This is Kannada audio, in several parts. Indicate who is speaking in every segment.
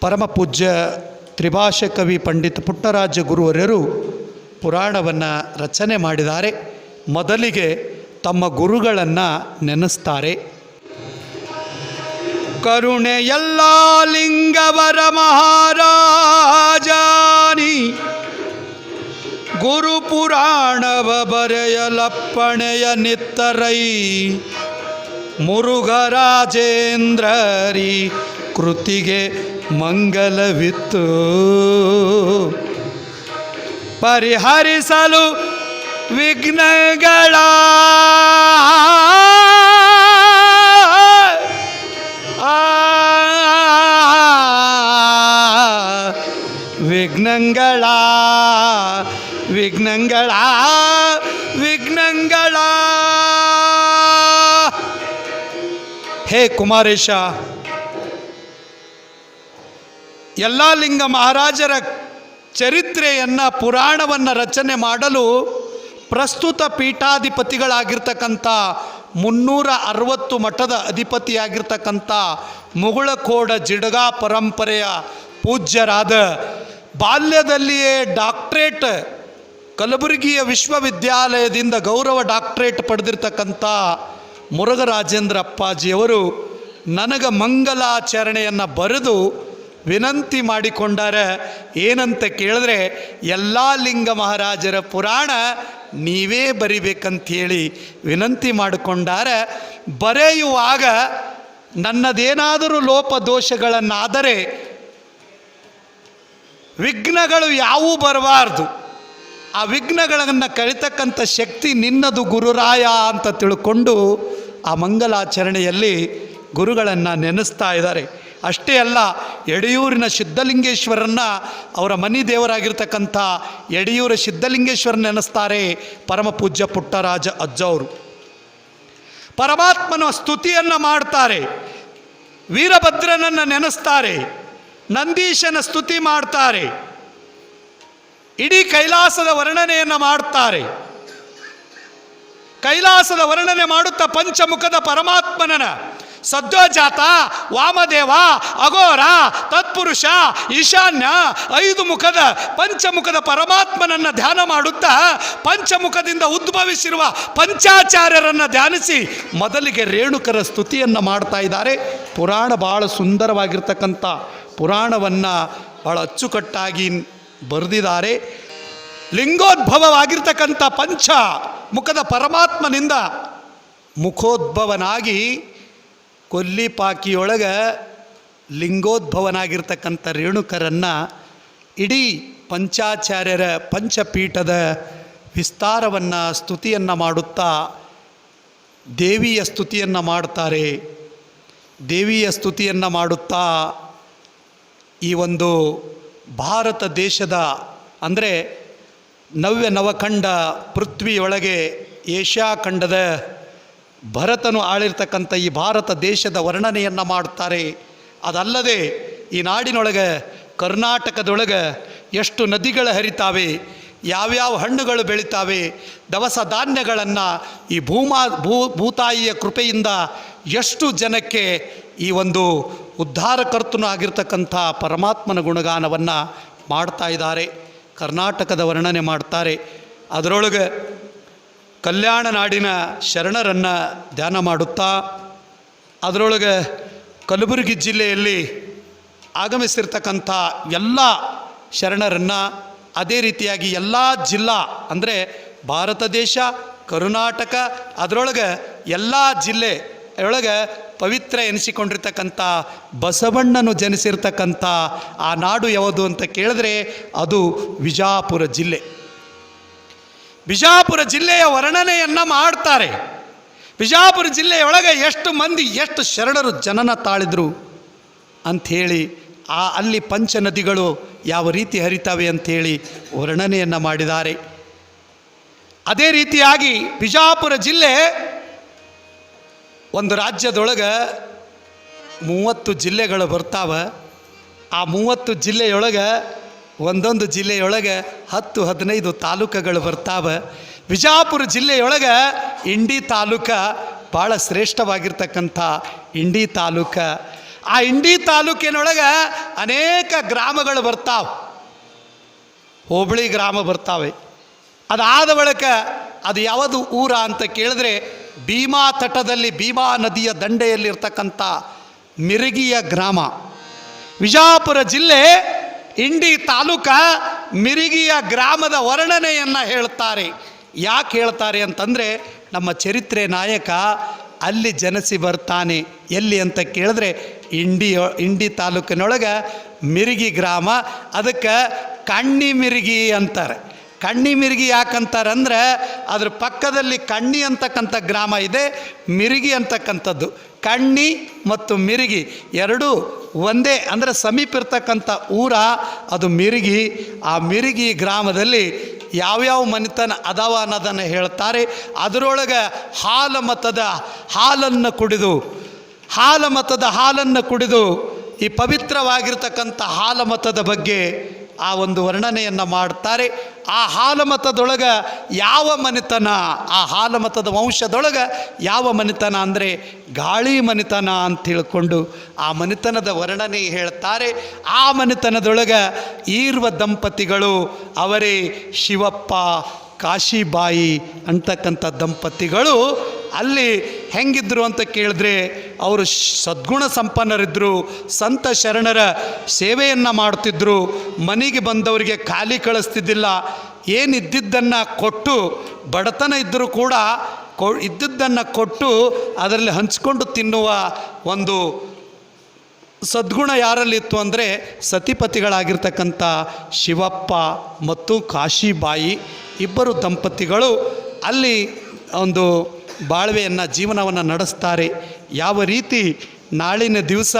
Speaker 1: ಪರಮ ಪೂಜ್ಯ ತ್ರಿಭಾಷೆ ಕವಿ ಪಂಡಿತ ಪುಟ್ಟರಾಜ ಗುರುವರ್ಯರು ಪುರಾಣವನ್ನು ರಚನೆ ಮಾಡಿದ್ದಾರೆ. ಮೊದಲಿಗೆ ತಮ್ಮ ಗುರುಗಳನ್ನು ನೆನೆಸ್ತಾರೆ. ಕರುಣೆ ಎಲ್ಲ ಲಿಂಗವರ ಮಹಾರಾಜಾನಿ, ಗುರು ಪುರಾಣವ ಬರೆಯಲಪ್ಪಣೆಯ ನಿತ್ತರೈ ಮುರುಘರಾಜೇಂದ್ರರಿ ಕೃತಿಗೆ ಮಂಗಲವಿತ್ತು ಪರಿಹರಿಸಲು ವಿಘ್ನಗಳ ವಿಘ್ನಗಳ ವಿಘ್ನಗಳ ವಿಘ್ನಗಳ ಹೇ ಕುಮಾರೇಶ ಎಲ್ಲ ಲಿಂಗ ಮಹಾರಾಜರ ಚರಿತ್ರೆಯನ್ನು, ಪುರಾಣವನ್ನು ರಚನೆ ಮಾಡಲು ಪ್ರಸ್ತುತ ಪೀಠಾಧಿಪತಿಗಳಾಗಿರ್ತಕ್ಕಂಥ ಮುನ್ನೂರ ಅರವತ್ತು ಮಠದ ಅಧಿಪತಿಯಾಗಿರ್ತಕ್ಕಂಥ ಮುಗುಳಕೋಡ ಜಿಡಗಾ ಪರಂಪರೆಯ ಪೂಜ್ಯರಾದ ಬಾಲ್ಯದಲ್ಲಿಯೇ ಡಾಕ್ಟ್ರೇಟ್ ಕಲಬುರಗಿಯ ವಿಶ್ವವಿದ್ಯಾಲಯದಿಂದ ಗೌರವ ಡಾಕ್ಟ್ರೇಟ್ ಪಡೆದಿರ್ತಕ್ಕಂಥ ಮುರುಘರಾಜೇಂದ್ರ ಅಪ್ಪಾಜಿಯವರು ನನಗ ಮಂಗಲಾಚರಣೆಯನ್ನು ಬರೆದು ವಿನಂತಿ ಮಾಡಿಕೊಂಡಾರ. ಏನಂತ ಕೇಳಿದ್ರೆ, ಎಲ್ಲ ಲಿಂಗ ಮಹಾರಾಜರ ಪುರಾಣ ನೀವೇ ಬರಿಬೇಕಂಥೇಳಿ ವಿನಂತಿ ಮಾಡಿಕೊಂಡಾರ. ಬರೆಯುವಾಗ ನನ್ನದೇನಾದರೂ ಲೋಪ ದೋಷಗಳನ್ನಾದರೆ ವಿಘ್ನಗಳು ಯಾವೂ ಬರಬಾರ್ದು. ಆ ವಿಘ್ನಗಳನ್ನು ಕಳಿತಕ್ಕಂಥ ಶಕ್ತಿ ನಿನ್ನದು ಗುರುರಾಯ ಅಂತ ತಿಳ್ಕೊಂಡು ಆ ಮಂಗಲಾಚರಣೆಯಲ್ಲಿ ಗುರುಗಳನ್ನು ನೆನೆಸ್ತಾ ಇದ್ದಾರೆ. ಅಷ್ಟೇ ಅಲ್ಲ, ಎಡೆಯೂರಿನ ಸಿದ್ಧಲಿಂಗೇಶ್ವರನ್ನ ಅವರ ಮನಿ ದೇವರಾಗಿರ್ತಕ್ಕಂಥ ಎಡೆಯೂರ ಸಿದ್ಧಲಿಂಗೇಶ್ವರ ನೆನೆಸ್ತಾರೆ ಪರಮ ಪೂಜ್ಯ ಪುಟ್ಟರಾಜ ಅಜ್ಜವರು. ಪರಮಾತ್ಮನ ಸ್ತುತಿಯನ್ನು ಮಾಡ್ತಾರೆ, ವೀರಭದ್ರನನ್ನು ನೆನೆಸ್ತಾರೆ, ನಂದೀಶನ ಸ್ತುತಿ ಮಾಡ್ತಾರೆ, ಇಡೀ ಕೈಲಾಸದ ವರ್ಣನೆಯನ್ನು ಮಾಡ್ತಾರೆ. ಕೈಲಾಸದ ವರ್ಣನೆ ಮಾಡುತ್ತಾ ಪಂಚಮುಖದ ಪರಮಾತ್ಮನನ ಸದ್ಯೋಜಾತ ವಾಮದೇವ, ಅಘೋರ, ತತ್ಪುರುಷ, ಈಶಾನ್ಯ, ಐದು ಮುಖದ ಪಂಚಮುಖದ ಪರಮಾತ್ಮನನ್ನು ಧ್ಯಾನ ಮಾಡುತ್ತಾ ಪಂಚಮುಖದಿಂದ ಉದ್ಭವಿಸಿರುವ ಪಂಚಾಚಾರ್ಯರನ್ನು ಧ್ಯಾನಿಸಿ ಮೊದಲಿಗೆ ರೇಣುಕರ ಸ್ತುತಿಯನ್ನು ಮಾಡ್ತಾ ಇದ್ದಾರೆ. ಪುರಾಣ ಭಾಳ ಸುಂದರವಾಗಿರ್ತಕ್ಕಂಥ ಪುರಾಣವನ್ನು ಭಾಳ ಅಚ್ಚುಕಟ್ಟಾಗಿ ಬರೆದಿದ್ದಾರೆ. ಲಿಂಗೋದ್ಭವವಾಗಿರ್ತಕ್ಕಂಥ ಪಂಚ ಮುಖದ ಪರಮಾತ್ಮನಿಂದ ಮುಖೋದ್ಭವನಾಗಿ ಕೊಲ್ಲಿಪಾಕಿಯೊಳಗೆ ಲಿಂಗೋದ್ಭವನಾಗಿರ್ತಕ್ಕಂಥ ರೇಣುಕರನ್ನು ಇಡೀ ಪಂಚಾಚಾರ್ಯರ ಪಂಚಪೀಠದ ವಿಸ್ತಾರವನ್ನು, ಸ್ತುತಿಯನ್ನು ಮಾಡುತ್ತಾ ದೇವಿಯ ಸ್ತುತಿಯನ್ನು ಮಾಡ್ತಾರೆ. ದೇವಿಯ ಸ್ತುತಿಯನ್ನು ಮಾಡುತ್ತಾ ಈ ಒಂದು ಭಾರತ ದೇಶದ ಅಂದರೆ ನವ್ಯ ನವಖಂಡ ಪೃಥ್ವಿಯೊಳಗೆ ಏಷ್ಯಾ ಖಂಡದ ಭರತನು ಆಳಿರ್ತಕ್ಕಂಥ ಈ ಭಾರತ ದೇಶದ ವರ್ಣನೆಯನ್ನು ಮಾಡ್ತಾರೆ ಅದಲ್ಲದೆ ಈ ನಾಡಿನೊಳಗೆ, ಕರ್ನಾಟಕದೊಳಗೆ ಎಷ್ಟು ನದಿಗಳು ಹರಿತಾವೆ, ಯಾವ್ಯಾವ ಹಣ್ಣುಗಳು ಬೆಳಿತಾವೆ, ದವಸ ಧಾನ್ಯಗಳನ್ನು ಈ ಭೂಮಾ, ಭೂ, ಭೂತಾಯಿಯ ಕೃಪೆಯಿಂದ ಎಷ್ಟು ಜನಕ್ಕೆ ಈ ಒಂದು ಉದ್ಧಾರಕರ್ತನೂ ಆಗಿರ್ತಕ್ಕಂಥ ಪರಮಾತ್ಮನ ಗುಣಗಾನವನ್ನು ಮಾಡ್ತಾ ಇದ್ದಾರೆ. ಕರ್ನಾಟಕದ ವರ್ಣನೆ ಮಾಡ್ತಾರೆ. ಅದರೊಳಗೆ ಕಲ್ಯಾಣ ನಾಡಿನ ಶರಣರನ್ನು ಧ್ಯಾನ ಮಾಡುತ್ತಾ, ಅದರೊಳಗೆ ಕಲಬುರಗಿ ಜಿಲ್ಲೆಯಲ್ಲಿ ಆಗಮಿಸಿರ್ತಕ್ಕಂಥ ಎಲ್ಲ ಶರಣರನ್ನು ಅದೇ ರೀತಿಯಾಗಿ ಎಲ್ಲ ಜಿಲ್ಲಾ ಅಂದರೆ ಭಾರತ ದೇಶ, ಕರ್ನಾಟಕ, ಅದರೊಳಗೆ ಎಲ್ಲ ಜಿಲ್ಲೆ ಒಳಗೆ ಪವಿತ್ರ ಎನಿಸಿಕೊಂಡಿರ್ತಕ್ಕಂಥ ಬಸವಣ್ಣನು ಜನಿಸಿರ್ತಕ್ಕಂಥ ಆ ನಾಡು ಯಾವುದು ಅಂತ ಕೇಳಿದ್ರೆ ಅದು ವಿಜಾಪುರ ಜಿಲ್ಲೆ. ಬಿಜಾಪುರ ಜಿಲ್ಲೆಯ ವರ್ಣನೆಯನ್ನು ಮಾಡ್ತಾರೆ. ಬಿಜಾಪುರ ಜಿಲ್ಲೆಯೊಳಗೆ ಎಷ್ಟು ಮಂದಿ, ಎಷ್ಟು ಶರಣರು ಜನನ ತಾಳಿದ್ರು ಅಂಥೇಳಿ ಆ ಅಲ್ಲಿ ಪಂಚನದಿಗಳು ಯಾವ ರೀತಿ ಹರಿತಾವೆ ಅಂಥೇಳಿ ವರ್ಣನೆಯನ್ನು ಮಾಡಿದ್ದಾರೆ. ಅದೇ ರೀತಿಯಾಗಿ ಬಿಜಾಪುರ ಜಿಲ್ಲೆ ಒಂದು ರಾಜ್ಯದೊಳಗೆ ಮೂವತ್ತು ಜಿಲ್ಲೆಗಳು ಬರ್ತಾವೆ. ಆ ಮೂವತ್ತು ಜಿಲ್ಲೆಯೊಳಗೆ ಒಂದೊಂದು ಜಿಲ್ಲೆಯೊಳಗೆ ಹತ್ತು ಹದಿನೈದು ತಾಲೂಕುಗಳು ಬರ್ತಾವೆ. ವಿಜಾಪುರ ಜಿಲ್ಲೆಯೊಳಗೆ ಇಂಡಿ ತಾಲೂಕ ಭಾಳ ಶ್ರೇಷ್ಠವಾಗಿರ್ತಕ್ಕಂಥ ಇಂಡಿ ತಾಲೂಕ. ಆ ಇಂಡಿ ತಾಲೂಕಿನೊಳಗೆ ಅನೇಕ ಗ್ರಾಮಗಳು ಬರ್ತಾವೆ. ಹೋಬಳಿ ಗ್ರಾಮ ಬರ್ತಾವೆ. ಅದಾದ ಬಳಿಕ ಅದು ಯಾವುದು ಊರ ಅಂತ ಕೇಳಿದ್ರೆ ಭೀಮಾ ತಟದಲ್ಲಿ ಭೀಮಾ ನದಿಯ ದಂಡೆಯಲ್ಲಿರ್ತಕ್ಕಂಥ ಮಿರಗಿಯ ಗ್ರಾಮ. ವಿಜಾಪುರ ಜಿಲ್ಲೆ ಇಂಡಿ ತಾಲೂಕ ಮಿರಿಗಿಯ ಗ್ರಾಮದ ವರ್ಣನೆಯನ್ನು ಹೇಳ್ತಾರೆ. ಯಾಕೆ ಹೇಳ್ತಾರೆ ಅಂತಂದರೆ, ನಮ್ಮ ಚರಿತ್ರೆ ನಾಯಕ ಅಲ್ಲಿ ಜನಿಸಿ ಬರ್ತಾನೆ. ಎಲ್ಲಿ ಅಂತ ಕೇಳಿದ್ರೆ, ಇಂಡಿ ಇಂಡಿ ತಾಲೂಕಿನೊಳಗೆ ಮಿರಿಗಿ ಗ್ರಾಮ, ಅದಕ್ಕೆ ಕಣ್ಣಿ ಮಿರಿಗಿ ಅಂತಾರೆ. ಕಣ್ಣಿ ಮಿರಿಗಿ ಯಾಕಂತಾರೆ ಅಂದ್ರೆ ಅದ್ರ ಪಕ್ಕದಲ್ಲಿ ಕಣ್ಣಿ ಅಂತಕ್ಕಂಥ ಗ್ರಾಮ ಇದೆ, ಮಿರಿಗಿ ಅಂತಕ್ಕಂಥದ್ದು. ಕಣ್ಣಿ ಮತ್ತು ಮಿರಿಗಿ. ಎರಡೂ ಒಂದೇ ಅಂದರೆ ಸಮೀಪ ಇರ್ತಕ್ಕಂಥ ಊರ, ಅದು ಮಿರಿಗಿ. ಆ ಮಿರಿಗಿ ಗ್ರಾಮದಲ್ಲಿ ಯಾವ್ಯಾವ ಮನೆತನ ಅದಾವ ಅನ್ನೋದನ್ನು ಹೇಳ್ತಾರೆ. ಅದರೊಳಗೆ ಹಾಲ ಮತದ ಹಾಲನ್ನು ಕುಡಿದು, ಹಾಲ ಮತದ ಹಾಲನ್ನು ಕುಡಿದು ಈ ಪವಿತ್ರವಾಗಿರ್ತಕ್ಕಂಥ ಹಾಲ ಮತದ ಬಗ್ಗೆ ಆ ಒಂದು ವರ್ಣನೆಯನ್ನು ಮಾಡ್ತಾರೆ. ಆ ಹಾಲಮತದೊಳಗೆ ಯಾವ ಮನೆತನ, ಆ ಹಾಲಮತದ ವಂಶದೊಳಗೆ ಯಾವ ಮನೆತನ ಅಂದರೆ ಗಾಳಿ ಮನೆತನ ಅಂತ ತಿಳ್ಕೊಂಡು ಆ ಮನೆತನದ ವರ್ಣನೆ ಹೇಳ್ತಾರೆ. ಆ ಮನೆತನದೊಳಗೆ ಈರ್ವ ದಂಪತಿಗಳು ಅವರೇ ಶಿವಪ್ಪ, ಕಾಶಿಬಾಯಿ ಅಂತಕ್ಕಂಥ ದಂಪತಿಗಳು ಅಲ್ಲಿ ಹೆಂಗಿದ್ರು ಅಂತ ಕೇಳಿದ್ರೆ ಅವರು ಸದ್ಗುಣ ಸಂಪನ್ನರಿದ್ದರು ಸಂತ ಶರಣರ ಸೇವೆಯನ್ನು ಮಾಡ್ತಿದ್ರು, ಮನೆಗೆ ಬಂದವರಿಗೆ ಖಾಲಿ ಕಳಿಸ್ತಿದ್ದಿಲ್ಲ ಏನಿದ್ದಿದ್ದನ್ನು ಕೊಟ್ಟು ಬಡತನ ಇದ್ದರೂ ಕೂಡ ಕೊ ಇದ್ದದ್ದನ್ನು ಕೊಟ್ಟು ಅದರಲ್ಲಿ ಹಂಚ್ಕೊಂಡು ತಿನ್ನುವ ಒಂದು ಸದ್ಗುಣ ಯಾರಲ್ಲಿತ್ತು ಅಂದರೆ ಸತಿಪತಿಗಳಾಗಿರ್ತಕ್ಕಂಥ ಶಿವಪ್ಪ ಮತ್ತು ಕಾಶಿಬಾಯಿ, ಇಬ್ಬರು ದಂಪತಿಗಳು. ಅಲ್ಲಿ ಒಂದು ಬಾಳ್ವೆಯನ್ನು ಜೀವನವನ್ನು ನಡೆಸ್ತಾರೆ. ಯಾವ ರೀತಿ ನಾಳಿನ ದಿವಸ,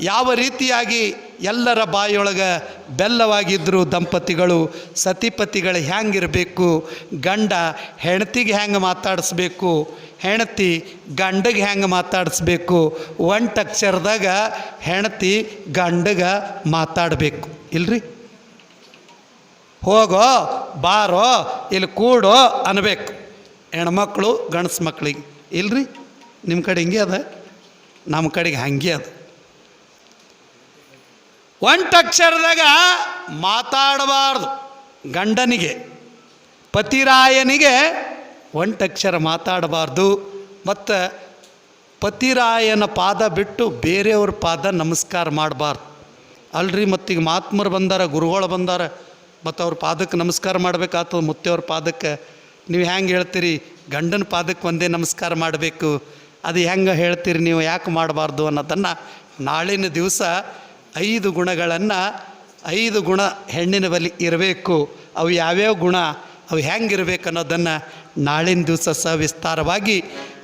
Speaker 1: ಯಾವ ರೀತಿಯಾಗಿ ಎಲ್ಲರ ಬಾಯಿಯೊಳಗೆ ಬೆಲ್ಲವಾಗಿದ್ದರು ದಂಪತಿಗಳು, ಸತಿಪತಿಗಳು ಹ್ಯಾಂಗಿರಬೇಕು, ಗಂಡ ಹೆಂಡತಿಗೆ ಹ್ಯಾಂಗೆ ಮಾತಾಡಿಸ್ಬೇಕು, ಹೆಂಡತಿ ಗಂಡಗೆ ಹ್ಯಾಂಗೆ ಮಾತಾಡಿಸ್ಬೇಕು ಒಂಟಕ್ಷರದಾಗ ಹೆಂಡತಿ ಗಂಡಗೆ ಮಾತಾಡಬೇಕು. ಇಲ್ರಿ? ಹೋಗೋ, ಬಾರೋ, ಇಲ್ಲಿ ಕೂಡೋ ಅನ್ಬೇಕು. ಹೆಣ್ಮಕ್ಳು, ಗಂಡಸು ಮಕ್ಳಿಗೆ. ಇಲ್ರಿ? ನಿಮ್ಮ ಕಡೆ ಹಿಂಗೆ ಅದ? ನಮ್ಮ ಕಡೆಗೆ ಹಂಗೆ ಅದ. ಒಂಟಕ್ಷರದಾಗ ಮಾತಾಡಬಾರ್ದು. ಗಂಡನಿಗೆ, ಪತಿರಾಯನಿಗೆ ಒಂಟಕ್ಷರ ಮಾತಾಡಬಾರ್ದು. ಮತ್ತು ಪತಿರಾಯನ ಪಾದ ಬಿಟ್ಟು ಬೇರೆಯವ್ರ ಪಾದ ನಮಸ್ಕಾರ ಮಾಡಬಾರ್ದು. ಅಲ್ರಿ ಮತ್ತೀಗ ಮಹಾತ್ಮರು ಬಂದಾರ, ಗುರುಗಳು ಬಂದಾರ, ಮತ್ತು ಅವ್ರ ಪಾದಕ್ಕೆ ನಮಸ್ಕಾರ ಮಾಡಬೇಕಾಗ್ತದೆ ಮುತ್ತೆಯವ್ರ ಪಾದಕ್ಕೆ ನೀವು ಹೆಂಗೆ ಹೇಳ್ತೀರಿ, ಗಂಡನ ಪಾದಕ್ಕೆ ಒಂದೇ ನಮಸ್ಕಾರ ಮಾಡಬೇಕು, ಅದು ಹೆಂಗೆ ಹೇಳ್ತೀರಿ ನೀವು ಯಾಕೆ ಮಾಡಬಾರ್ದು ಅನ್ನೋದನ್ನು ನಾಳಿನ ದಿವಸ ಐದು ಗುಣಗಳನ್ನು, ಐದು ಗುಣ ಹೆಣ್ಣಿನ ಬಳಿ ಇರಬೇಕು, ಅವು ಯಾವ್ಯಾವ ಗುಣ, ಅವು ಹೆಂಗಿರ್ಬೇಕು ಅನ್ನೋದನ್ನು ನಾಳಿನ ದಿವಸ ಸವಿಸ್ತಾರವಾಗಿ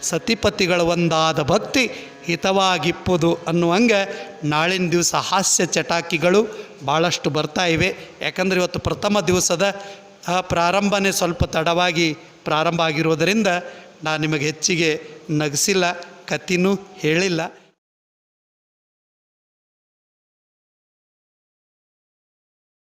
Speaker 1: ಸತಿಪತಿಗಳ ಒಂದಾದ ಭಕ್ತಿ ಹಿತವಾಗಿಪ್ಪುದು ಅನ್ನುವಂಗೆ ನಾಳಿನ ದಿವಸ ಹಾಸ್ಯ ಚಟಾಕಿಗಳು ಭಾಳಷ್ಟು ಬರ್ತಾ ಇವೆ. ಯಾಕಂದರೆ ಇವತ್ತು ಪ್ರಥಮ ದಿವಸದ ಆ, ಪ್ರಾರಂಭನೇ ಸ್ವಲ್ಪ ತಡವಾಗಿ ಪ್ರಾರಂಭ ಆಗಿರೋದರಿಂದ ನಾನು ನಿಮಗೆ ಹೆಚ್ಚಿಗೆ ನಗಿಸಿಲ್ಲ ಕತ್ತಿನೂ ಹೇಳಿಲ್ಲ.